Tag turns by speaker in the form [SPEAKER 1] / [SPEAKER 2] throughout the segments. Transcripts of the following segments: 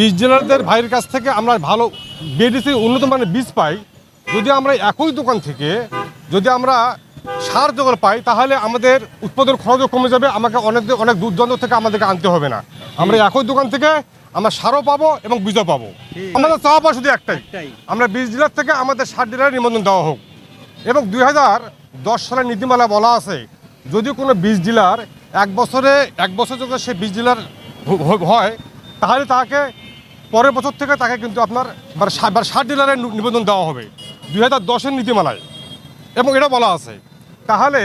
[SPEAKER 1] বীজ ডিলারদের ভাইয়ের কাছ থেকে আমরা ভালো বিএডিসি উন্নত মানের বীজ পাই। যদি আমরা একই দোকান থেকে যদি আমরা সার জোগাড় পাই তাহলে আমাদের উৎপাদন খরচও কমে যাবে। আমাকে অনেক অনেক দূর দূরান্ত থেকে আমাদেরকে আনতে হবে না। আমরা একই দোকান থেকে আমরা সারও পাবো এবং বীজও পাবো। আমাদের চাওয়া পাওয়া শুধু একটাই। আমরা বীজ ডিলার থেকে আমাদের সার ডিলারের নিবন্ধন দেওয়া হোক। এবং দুই হাজার দশ সালের নীতিমালা বলা আছে যদি কোনো বীজ ডিলার এক বছরে এক বছর যদি সে বীজ ডিলার হয় তাহলে তাকে পরের বছর থেকে তাকে কিন্তু আপনার সার ডিলারের নিবেদন দেওয়া হবে, দুই হাজার দশের নীতিমালায়। এবং এটা বলা আছে, তাহলে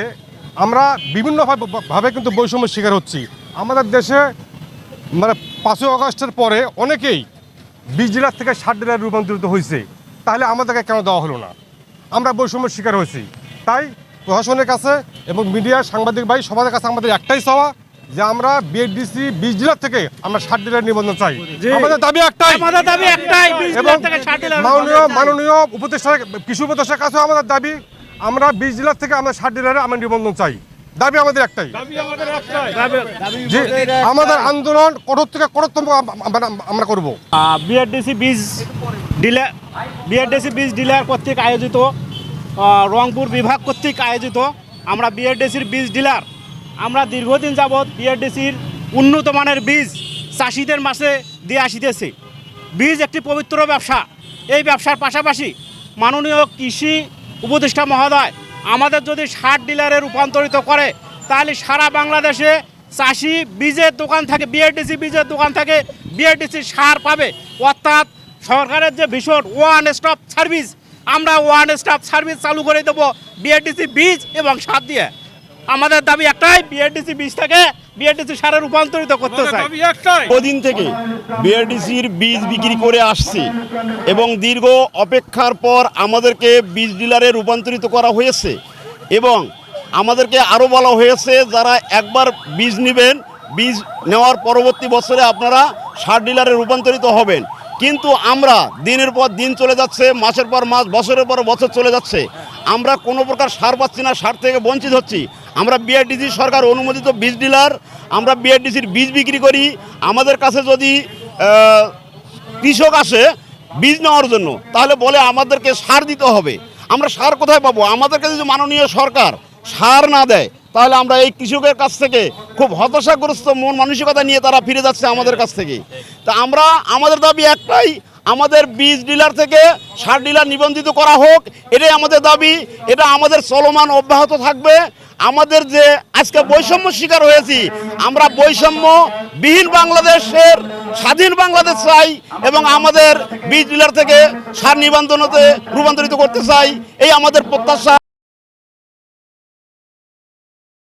[SPEAKER 1] আমরা বিভিন্নভাবে ভাবে কিন্তু বৈষম্যের শিকার হচ্ছি। আমাদের দেশে মানে পাঁচই আগস্টের পরে অনেকেই বিশ ডিলার থেকে সার ডিলার রূপান্তরিত হয়েছে, তাহলে আমাদেরকে কেন দেওয়া হলো না? আমরা বৈষম্যের শিকার হয়েছি। তাই প্রশাসনের কাছে এবং মিডিয়া সাংবাদিক ভাই, সবার কাছে আমাদের একটাই চাওয়া যে আমরা বিএডিসি বীজ ডিলার থেকে আমরা সার ডিলার নিবন্ধন চাই। আমাদের দাবি একটাই।
[SPEAKER 2] আমাদের দাবি একটাই
[SPEAKER 1] এবং মাননীয় মাননীয় উপদেষ্টা কৃষি উপদেষ্টার কাছেও আমাদের দাবি আমরা বীজ ডিলার থেকে আমরা সার ডিলারে আমরা নিবন্ধন চাই। দাবি আমাদের একটাই। যে আমাদের আন্দোলন কঠোর থেকে কঠোরতম আম- আম- আমরা করব।
[SPEAKER 2] বিআরডিসি বীজ ডিলার বিআরডিসি বীজ ডিলার কর্তৃক আয়োজিত রংপুর বিভাগ কর্তৃক আয়োজিত আমরা বিআরডিসির বীজ ডিলার আমরা দীর্ঘদিন যাবৎ বিআরডিসির উন্নত মানের বীজ চাষিদের মাসে দিয়ে আসিতেছি। বীজ একটি পবিত্র ব্যবসা। এই ব্যবসার পাশাপাশি মাননীয় কৃষি উপদেষ্টা মহোদয় আমাদের যদি সার ডিলারে রূপান্তরিত করে, তাহলে সারা বাংলাদেশে চাষি বীজের দোকান থাকে, বিআরডিসি বীজের দোকান থাকে বিআরডিসি সার পাবে। অর্থাৎ সরকারের যে ভীষণ ওয়ান স্টপ সার্ভিস আমরা ওয়ান স্টপ সার্ভিস চালু করে দেবো বিআরডিসি বীজ এবং সার দিয়ে। আমাদের দাবি একটাই বিআরডিসি বীজ থেকে বিআরডিসি সারে রূপান্তরিত করতে চাই।
[SPEAKER 3] কদিন থেকে বিআরডিসির বীজ বিক্রি করে আসছি এবং দীর্ঘ অপেক্ষার পর আমাদেরকে বীজ ডিলারে রূপান্তরিত করা হয়েছে এবং আমাদেরকে আরও বলা হয়েছে যারা একবার বীজ নেবেন বীজ নেওয়ার পরবর্তী বছরে আপনারা সার ডিলারে রূপান্তরিত হবেন। কিন্তু আমরা দিনের পর দিন চলে যাচ্ছে মাসের পর মাস বছরের পর বছর চলে যাচ্ছে। আমরা কোনো প্রকার সার পাচ্ছি না, সার থেকে বঞ্চিত হচ্ছি। আমরা বিআরডিসি সরকার অনুমোদিত বীজ ডিলার, আমরা বিআরডিসির বীজ বিক্রি করি। আমাদের কাছে যদি কৃষক আসে বীজ নেওয়ার জন্য, তাহলে বলে আমাদেরকে সার দিতে হবে। আমরা সার কোথায় পাবো? আমাদেরকে যদি মাননীয় সরকার সার না দেয়, তাহলে আমরা এই কৃষকের কাছ থেকে খুব হতাশাগ্রস্ত মন মানসিকতা নিয়ে তারা ফিরে যাচ্ছে আমাদের কাছ থেকে। তা আমরা, আমাদের দাবি একটাই আমাদের বীজ ডিলার থেকে সার ডিলার নিবন্ধিত করা হোক, এটাই আমাদের দাবি, এটা আমাদের চলমান অব্যাহত থাকবে। আমাদের যে আজকে বৈষম্য শিকার হয়েছি, আমরা বৈষম্য বিহীন বাংলাদেশের, স্বাধীন বাংলাদেশ চাই এবং আমাদের বীজ ডিলার থেকে সার নিবন্ধনতে রূপান্তরিত করতে চাই, এই আমাদের প্রত্যাশা।